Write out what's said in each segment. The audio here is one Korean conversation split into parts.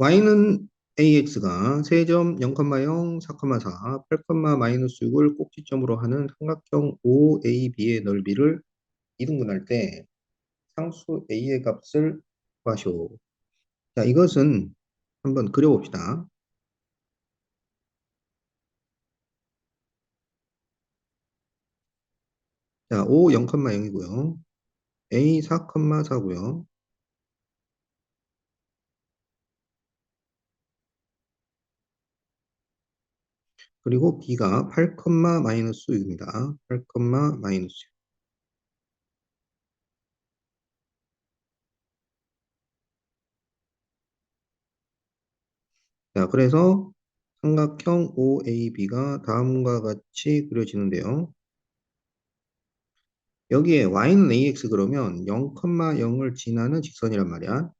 y는 ax가 세점 0,0, 4,4, 8,-6을 꼭지점으로 하는 삼각형 OAB의 넓이를 이등분할 때 상수 a의 값을 구하시오. 자, 이것은 한번 그려봅시다. 자, O 0,0이고요. A 4,4고요. 그리고 B가 8, 마이너스 6입니다. 8, 마이너스 6. 자, 그래서 삼각형 OAB가 다음과 같이 그려지는데요. 여기에 y는 ax 그러면 0,0을 지나는 직선이란 말이야.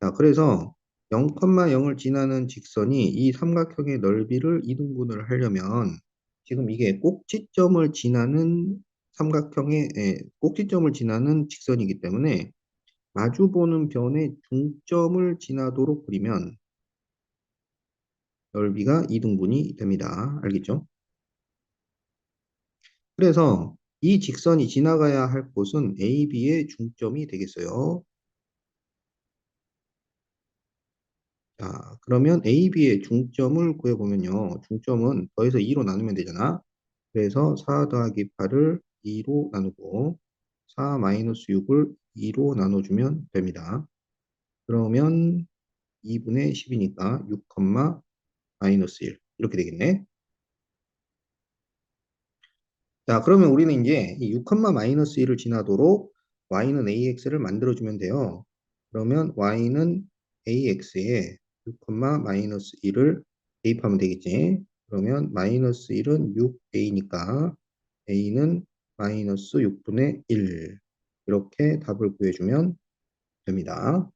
자, 그래서 0,0을 지나는 직선이 이 삼각형의 넓이를 이등분을 하려면 지금 이게 꼭지점을 지나는 삼각형의 에, 꼭지점을 지나는 직선이기 때문에 마주보는 변의 중점을 지나도록 그리면 넓이가 이등분이 됩니다. 알겠죠? 그래서 이 직선이 지나가야 할 곳은 AB의 중점이 되겠어요. 자, 그러면 AB의 중점을 구해보면요. 중점은 더해서 2로 나누면 되잖아. 그래서 4 더하기 8을 2로 나누고 4 마이너스 6을 2로 나눠주면 됩니다. 그러면 2분의 10이니까 6, 마이너스 1 이렇게 되겠네. 자, 그러면 우리는 이제 이 6, 마이너스 1을 지나도록 y는 ax를 만들어주면 돼요. 그러면 y는 ax에 6, 마이너스 1을 대입하면 되겠지. 그러면 마이너스 1은 6a니까 a는 마이너스 6분의 1 이렇게 답을 구해주면 됩니다.